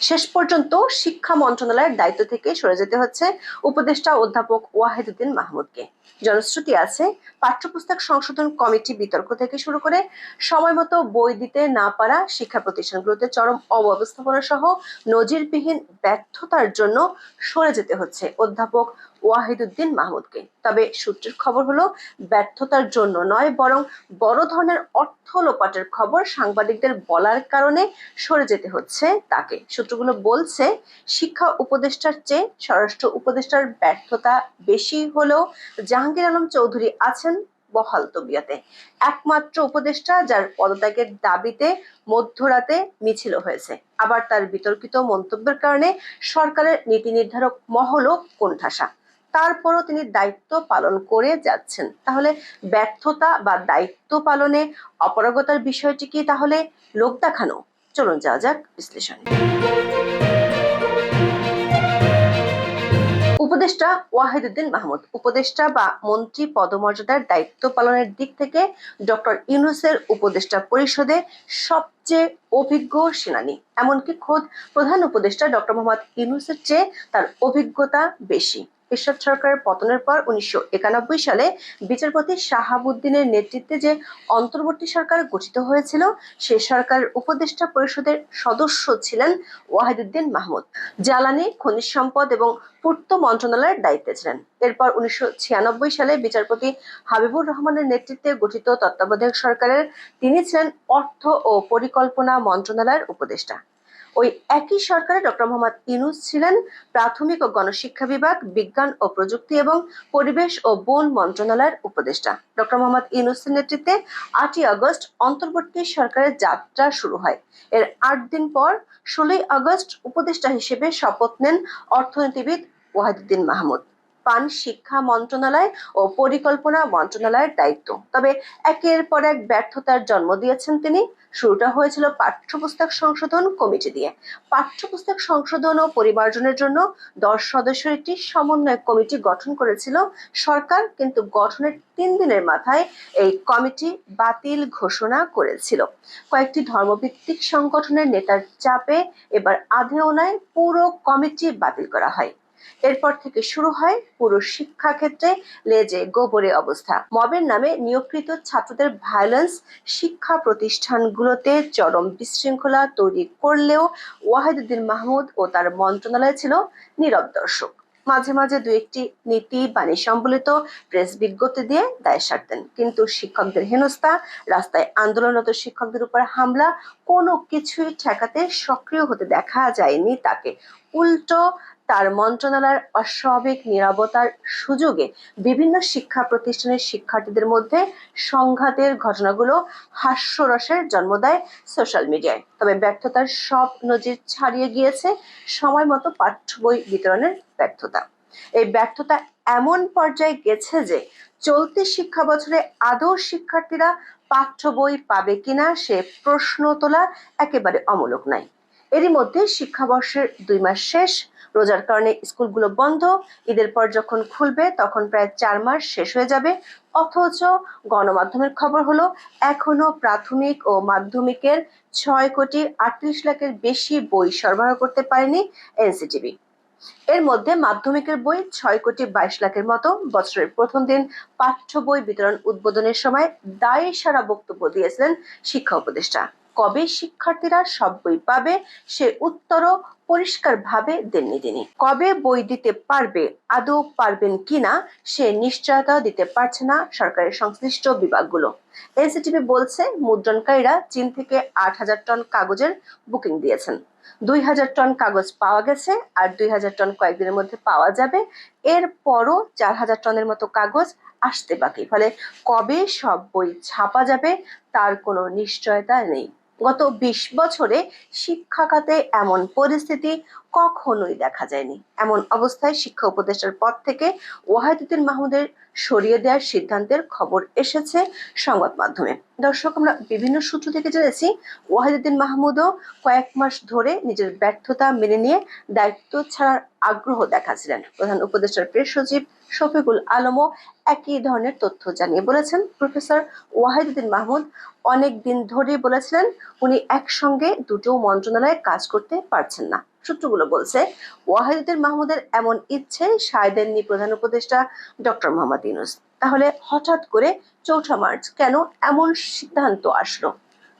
শেষ পর্যন্ত শিক্ষা মন্ত্রণালয়ের দায়িত্ব থেকে সরে যেতে হচ্ছে উপদেষ্টা অধ্যাপক ওয়াহিদুদ্দিন মাহমুদকে। জনশ্রুতি আছে, পাঠ্যপুস্তক সংশোধন কমিটি বিতর্ক থেকে শুরু করে সময় মতো বই দিতে না পারা শিক্ষা প্রতিষ্ঠানগুলোতে চরম অব্যবস্থাপনা সহ নজিরবিহীন ব্যর্থতার জন্য সরে যেতে হচ্ছে। অধ্যাপক ওয়াহিদুদ্দিন মাহমুদকে। তবে সূত্রের খবর হলো, ব্যর্থতার জন্য নয়, বরং বড় ধরনের অর্থ লোপাটের খবর সাংবাদিকদের বলার কারণে সরে যেতে হচ্ছে তাকে। সূত্রগুলো বলছে, শিক্ষা উপদেষ্টার চেয়ে স্বরাষ্ট্র উপদেষ্টার ব্যর্থতা বেশি হলেও জাহাঙ্গীর আলম চৌধুরী আছেন বহাল তবিয়াতে। একমাত্র উপদেষ্টা যার পদত্যাগের দাবিতে মধ্যরাতে মিছিল হয়েছে। আবার তার বিতর্কিত মন্তব্যের কারণে সরকারের নীতি নির্ধারক মহলও কোণঠাসা। তারপরও তিনি দায়িত্ব পালন করে যাচ্ছেন। তাহলে ব্যর্থতা বা দায়িত্ব পালনে অপারগতার বিষয়টি কি? তাহলে লোক দেখানো। চলুন যাওয়া যাক বিশ্লেষণে। উপদেষ্টা ওয়াহিদুদ্দিন মাহমুদ, উপদেষ্টা বা মন্ত্রী পদমর্যাদার দায়িত্ব পালনের দিক থেকে ডক্টর ইউনুসের উপদেষ্টা পরিষদে সবচেয়ে অভিজ্ঞ সেনানী, এমনকি খোদ প্রধান উপদেষ্টা ডক্টর মোহাম্মদ ইউনুসের চেয়ে তার অভিজ্ঞতা বেশি। এরশাদ সরকারের পতনের পর উনিশশো একানব্বই সালে বিচারপতি শাহাবুদ্দিনের নেতৃত্বে যে অন্তর্বর্তী সরকার গঠিত হয়েছিল, সে সরকারের উপদেষ্টা পরিষদের সদস্য ছিলেন ওয়াহিদুদ্দিন মাহমুদ। জ্বালানি, খনিজ সম্পদ এবং পূর্ত মন্ত্রণালয়ের দায়িত্বে ছিলেন। এরপর উনিশশো ছিয়ানব্বই সালে বিচারপতি হাবিবুর রহমানের নেতৃত্বে গঠিত তত্ত্বাবধায়ক সরকারের তিনি ছিলেন অর্থ ও পরিকল্পনা মন্ত্রণালয়ের উপদেষ্টা। ওই একই সরকারে ডক্টর মোহাম্মদ ইউনুস ছিলেন প্রাথমিক ও গণশিক্ষা বিভাগ, বিজ্ঞান ও প্রযুক্তি এবং পরিবেশ ও বন মন্ত্রণালয়ের উপদেষ্টা। ডক্টর মোহাম্মদ ইউনুসের নেতৃত্বে আটই আগস্ট অন্তর্বর্তী সরকারের যাত্রা শুরু হয়। এর আট দিন পর ষোলোই আগস্ট উপদেষ্টা হিসেবে শপথ নেন অর্থনীতিবিদ ওয়াহিদুদ্দিন মাহমুদ। পান শিক্ষা মন্ত্রণালয় ও পরিকল্পনা মন্ত্রণালয়ের দায়িত্ব। তবে একের পর এক ব্যর্থতার জন্ম দিয়েছেন তিনি। শুরুটা হয়েছিল পাঠ্যপুস্তক সংশোধন কমিটি দিয়ে। পাঠ্যপুস্তক সংশোধন ও পরিমার্জনের জন্য দশ সদস্যের একটি সমন্বয় কমিটি গঠন করেছিল সরকার, কিন্তু গঠনের তিন দিনের মাথায় এই কমিটি বাতিল ঘোষণা করেছিল। কয়েকটি ধর্মভিত্তিক সংগঠনের নেতার চাপে এবার আধেওনায় পুরো কমিটি বাতিল করা হয়। এরপর থেকে শুরু হয় পুরো শিক্ষা ক্ষেত্রে লেজে গোবরে অবস্থা। মবের নামে নিয়োগকৃত ছাত্রদের ভায়োলেন্স শিক্ষা প্রতিষ্ঠানগুলোতে চরম বিশৃঙ্খলা তৈরি করলেও ওয়াহিদুদ্দিন মাহমুদ ও তার মন্ত্রণালয় ছিল নীরব দর্শক। মাঝে মাঝে দু একটি নীতি বাণী সম্বলিত প্রেস বিজ্ঞপ্তি দিয়ে দায় সারতেন। কিন্তু শিক্ষকদের হেনস্থা, রাস্তায় আন্দোলনরত শিক্ষকদের উপর হামলা, কোনো কিছুই ঠেকাতে সক্রিয় হতে দেখা যায়নি তাকে। উল্টো তার মন্ত্রণালয়ের অস্বাভাবিক নিরাপত্তার সুযোগে বিভিন্ন শিক্ষা প্রতিষ্ঠানের শিক্ষার্থীদের মধ্যে সংঘাতের ঘটনাগুলো হাস্যরসের জন্ম দেয় সোশ্যাল মিডিয়ায়। তবে ব্যর্থতার সব নজির ছাড়িয়ে গিয়েছে সময় মতো পাঠ্য বই বিতরণের ব্যর্থতা। এই ব্যর্থতা এমন পর্যায়ে গেছে যে চলতি শিক্ষা বছরে আদৌ শিক্ষার্থীরা পাঠ্য বই পাবে কিনা সে প্রশ্ন তোলা একেবারে অমূলক নাই এরই মধ্যে শিক্ষাবর্ষের দুই মাস শেষ। রোজার কারণে স্কুলগুলো বন্ধ। ঈদের পর যখন খুলবে, তখন প্রায় চার মাস শেষ হয়ে যাবে। অথচ গণমাধ্যমের খবর হলো, এখনও প্রাথমিক ও মাধ্যমিকের ছয় কোটি আটত্রিশ লাখের বেশি বই সরবরাহ করতে পারেনি এনসিটিভি। এর মধ্যে মাধ্যমিকের বই ছয় কোটি বাইশ লাখের মতো। বছরের প্রথম দিন পাঠ্য বই বিতরণ উদ্বোধনের সময় দায়ী সারা বক্তব্য দিয়েছিলেন শিক্ষা উপদেষ্টা। কবে শিক্ষার্থীরা সব বই পাবে, সে উত্তরও পরিষ্কারভাবে দেননি তিনি। কবে বই দিতে পারবে, আদৌ পারবেন কিনা, সে নিশ্চয়তা দিতে পারছে না সরকারের সংশ্লিষ্ট বিভাগগুলো। এনসিটিভি বলছে, মুদ্রণকারীরা চীন থেকে আট হাজার টন কাগজের বুকিং দিয়েছেন। দুই হাজার টন কাগজ পাওয়া গেছে আর দুই হাজার টন কয়েকদিনের মধ্যে পাওয়া যাবে। এর পরও চার হাজার টনের মতো কাগজ আসতে বাকি। ফলে কবে সব বই ছাপা যাবে, তার কোনো নিশ্চয়তা নেই। গত বিশ বছরে শিক্ষা খাতে এমন পরিস্থিতি কখনোই দেখা যায়নি। এমন অবস্থায় শিক্ষা উপদেষ্টার পদ থেকে ওয়াহিদুদ্দিন মাহমুদের সরিয়ে দেওয়ার সিদ্ধান্তের খবর এসেছে সংবাদ মাধ্যমে। দর্শক, আমরা বিভিন্ন সূত্র থেকে জেনেছি, ওয়াহিদুদ্দিন মাহমুদও কয়েক মাস ধরে নিজের ব্যর্থতা মেনে নিয়ে দায়িত্ব ছাড়ার আগ্রহ দেখাচ্ছিলেন। প্রধান উপদেষ্টার প্রেস সচিব শফিকুল আলমও একই ধরনের তথ্য জানিয়ে বলেছেন, প্রফেসর ওয়াহিদুদ্দিন মাহমুদ অনেক দিন ধরেই বলেছিলেন, উনি একসঙ্গে দুটো মন্ত্রণালয়ে কাজ করতে পারছেন না। সূত্রগুলো বলছে, ওয়াহিদুদ্দিন মাহমুদের এমন ইচ্ছে সায় দেননি প্রধান উপদেষ্টা ডক্টর মোহাম্মদ ইউনুস। তাহলে হঠাৎ করে চৌঠা মার্চ কেন এমন সিদ্ধান্ত আসলো?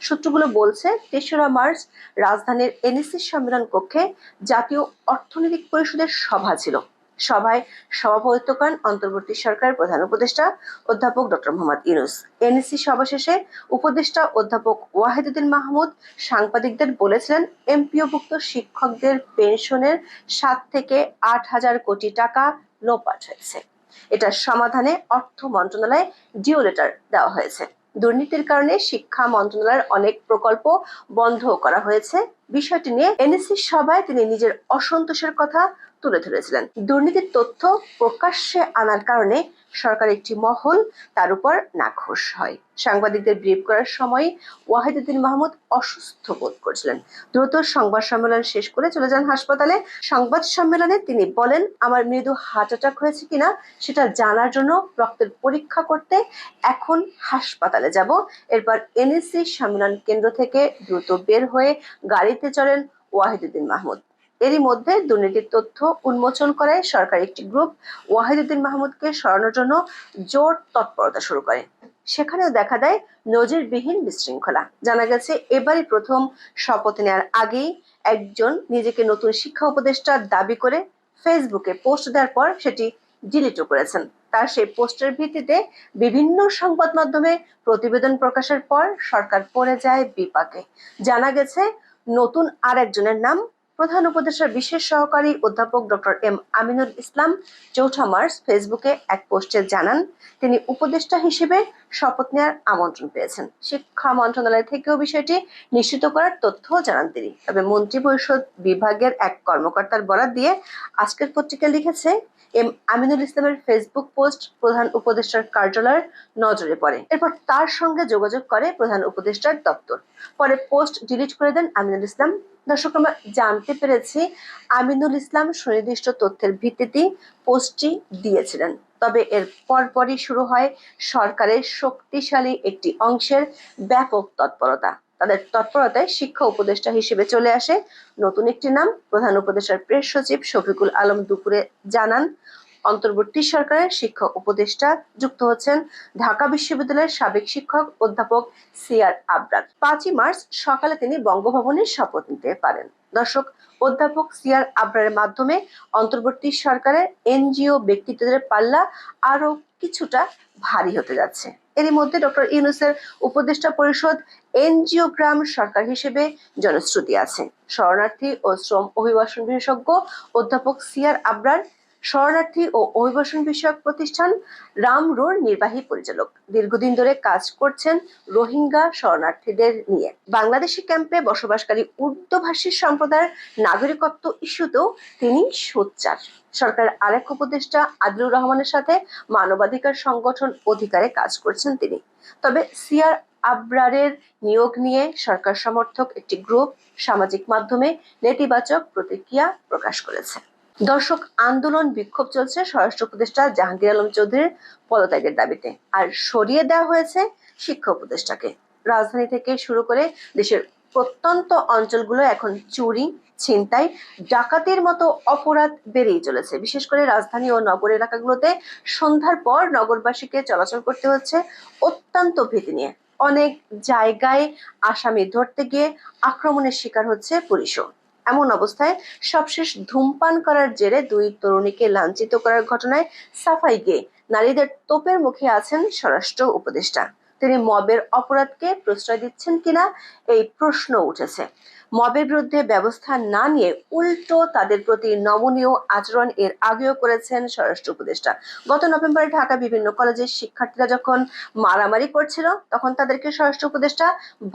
সূত্রগুলো বলছে, তেসরা মার্চ রাজধানীর এনএসসি সম্মেলন কক্ষে জাতীয় অর্থনৈতিক পরিষদের সভা ছিল। সভায় সভাপতিত্ব করেন অন্তর্বর্তী সরকারের প্রধান উপদেষ্টা অধ্যাপক ডক্টর মোহাম্মদ ইউনুস। এনএসসি সভা শেষে উপদেষ্টা অধ্যাপক ওয়াহিদুদ্দিন মাহমুদ সাংবাদিকদের বলেছিলেন, এমপিওভুক্ত শিক্ষকদের পেনশনের সাত থেকে আট হাজার কোটি টাকা লোপাট হয়েছে। এটার সমাধানে অর্থ মন্ত্রণালয়ে ডিও লেটার দেওয়া হয়েছে। দুর্নীতির কারণে শিক্ষা মন্ত্রণালয়ের অনেক প্রকল্প বন্ধ করা হয়েছে। বিষয়টি নিয়ে এনএসসি সভায় তিনি নিজের অসন্তোষের কথা তুলে ধরেছিলেন। দুর্নীতির তথ্য প্রকাশ্যে আনার কারণে সরকার একটি মহল, তার উপর নাখোশ হয়। সাংবাদিকদের ব্রিফ করার সময় ওয়াহিদুদ্দিন মাহমুদ অসুস্থ বোধ করছিলেন। দ্রুত সংবাদ সম্মেলন শেষ করে চলে যান হাসপাতালে। সংবাদ সম্মেলনে তিনি বলেন, আমার মৃদু হার্ট অ্যাটাক হয়েছে কিনা সেটা জানার জন্য রক্তের পরীক্ষা করতে এখন হাসপাতালে যাব। এরপর এনএসসি সম্মেলন কেন্দ্র থেকে দ্রুত বের হয়ে গাড়িতে চলেন ওয়াহিদুদ্দিন মাহমুদ। এরই মধ্যে দুর্নীতির তথ্য উন্মোচন করে সরকার একটি গ্রুপ ওয়াহিদুদ্দিন মাহমুদকে সরানোর জন্য জোর তৎপরতা শুরু করে। সেখানেও দেখা দেয় নজিরবিহীন বিশৃঙ্খলা। জানা গেছে, এবারই প্রথম শপথ নেওয়ার আগেই একজন নিজেকে নতুন শিক্ষা উপদেষ্টার দাবি করে ফেসবুকে পোস্ট দেওয়ার পর সেটি ডিলিটও করেছেন। তার সেই পোস্টের ভিত্তিতে বিভিন্ন সংবাদ মাধ্যমে প্রতিবেদন প্রকাশের পর সরকার পড়ে যায় বিপাকে। জানা গেছে, নতুন আর একজনের নাম প্রধান উপদেষ্টার বিশেষ সহকারী অধ্যাপক ডক্টর এম আমিনুল ইসলাম চৌঠা মার্চ ফেসবুকে এক পোস্টে জানান, তিনি উপদেষ্টা হিসেবে শপথ নেওয়ার আমন্ত্রণ পেয়েছেন। শিক্ষা মন্ত্রণালয় থেকেও বিষয়টি নিশ্চিত করার তথ্য জানান তিনি। তবে মন্ত্রী পরিষদ বিভাগের এক কর্মকর্তার বরাত দিয়ে আজকের পত্রিকা লিখেছে, এম আমিনুল ইসলামের ফেসবুক পোস্ট প্রধান উপদেষ্টার কার্যালয়ের নজরে পড়ে। এরপর তার সঙ্গে যোগাযোগ করে প্রধান উপদেষ্টার দপ্তর। পরে পোস্ট ডিলিট করে দেন আমিনুল ইসলাম। দর্শক, আমরা জানতে পেরেছি আমিনুল ইসলাম সুনির্দিষ্ট তথ্যের ভিত্তিতে পোস্টটি দিয়েছিলেন। তবে এর পরপরই শুরু হয় সরকারের শক্তিশালী একটি অংশের ব্যাপক তৎপরতা। তাদের তৎপরতায় শিক্ষা উপদেষ্টা হিসেবে চলে আসে নতুন একটি নাম। প্রধান উপদেষ্টার প্রেস সচিব শফিকুল আলম দুপুরে জানান অন্তর্বর্তী সরকারের শিক্ষা উপদেষ্টা যুক্ত হচ্ছেন ঢাকা বিশ্ববিদ্যালয়ের সাবেক শিক্ষক অধ্যাপক সিআর আবরার। পাঁচই মার্চ সকালে তিনি বঙ্গভবনে শপথ নিতে পারেন। দর্শক, অধ্যাপক সিআর আবরারের মাধ্যমে অন্তর্বর্তী সরকারের এনজিও ব্যক্তিত্বদের পাল্লা আরও কিছুটা ভারী হতে যাচ্ছে। এরই মধ্যে ডক্টর ইউনুসের উপদেষ্টা পরিষদ এনজিও গ্রাম সরকার হিসেবে জনশ্রুতি আছে। শরণার্থী ও শ্রম অভিবাসন বিশেষজ্ঞ অধ্যাপক সিআর আবরার শরণার্থী ও অভিবাসন বিষয়ক প্রতিষ্ঠান রাম রামরোর নির্বাহী পরিচালক। দীর্ঘদিন ধরে কাজ করছেন রোহিঙ্গা শরণার্থীদের নিয়ে। বাংলাদেশি ক্যাম্পে বসবাসকারী উর্দুভাষী সম্প্রদায়ের নাগরিকত্ব ইস্যুতেও তিনি সোচ্চার। সরকারের আরেক উপদেষ্টা আদিলুর রহমানের সাথে মানবাধিকার সংগঠন অধিকারে কাজ করছেন তিনি। তবে সিআর আবরারের নিয়োগ নিয়ে সরকার সমর্থক একটি গ্রুপ সামাজিক মাধ্যমে নেতিবাচক প্রতিক্রিয়া প্রকাশ করেছে। দর্শক আন্দোলন বিক্ষোভ চলছে স্বরাষ্ট্র উপদেষ্টা জাহাঙ্গীর আলম চৌধুরীর পদত্যাগের দাবিতে। আর সরিয়ে দেওয়া হয়েছে শিক্ষা উপদেষ্টাকে। রাজধানী থেকে শুরু করে দেশের প্রত্যন্ত অঞ্চলগুলো এখন চুরি, ছিনতাই, ডাকাতির মতো অপরাধ বেড়েই চলেছে। বিশেষ করে রাজধানী ও নগর এলাকাগুলোতে সন্ধ্যার পর নগরবাসীকে চলাচল করতে হচ্ছে অত্যন্ত ভীতি নিয়ে। অনেক জায়গায় আসামি ধরতে গিয়ে আক্রমণের শিকার হচ্ছে পুলিশও। এমন অবস্থায় সবশেষ ধূমপান করার জেরে দুই তরুণীকে লাঞ্ছিত করার ঘটনায় সাফাই গিয়ে নারীদের তোপের মুখে আছেন স্বরাষ্ট্র উপদেষ্টা। তিনি মবের অপরাধকে প্রশ্রয় দিচ্ছেন কিনা এই প্রশ্ন উঠেছে। মবের বিরুদ্ধে ব্যবস্থা না নিয়ে উল্টো তাদের প্রতি নমনীয় আচরণ এর আগেও করেছেন স্বরাষ্ট্র উপদেষ্টা। গত নভেম্বরে ঢাকা বিভিন্ন কলেজের শিক্ষার্থীরা যখন মারামারি করছিল, তখন তাদেরকে স্বরাষ্ট্র উপদেষ্টা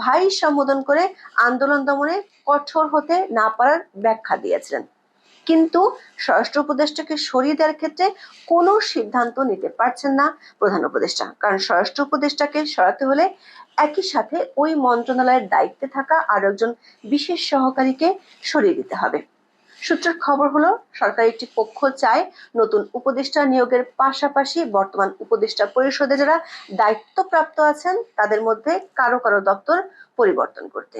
ভাই সম্বোধন করে আন্দোলন দমনে কঠোর হতে না পারার ব্যাখ্যা দিয়েছিলেন। কিন্তু স্বরাষ্ট্র উপদেষ্টাকে সরিয়ে দেওয়ার ক্ষেত্রে কোনো সিদ্ধান্ত নিতে পারছেন না প্রধান উপদেষ্টা। কারণ স্বরাষ্ট্র উপদেষ্টাকে সরাতে হলে একই সাথে ওই মন্ত্রণালয়ের দায়িত্বে থাকা আরও একজন বিশেষ সহকারীকে সরিয়ে দিতে হবে। সূত্রের খবর হলো, সরকার একটি পক্ষ চায় নতুন উপদেষ্টা নিয়োগের পাশাপাশি বর্তমান উপদেষ্টা পরিষদে যারা দায়িত্বপ্রাপ্ত আছেন, তাদের মধ্যে কারও কারও দপ্তর পরিবর্তন করতে।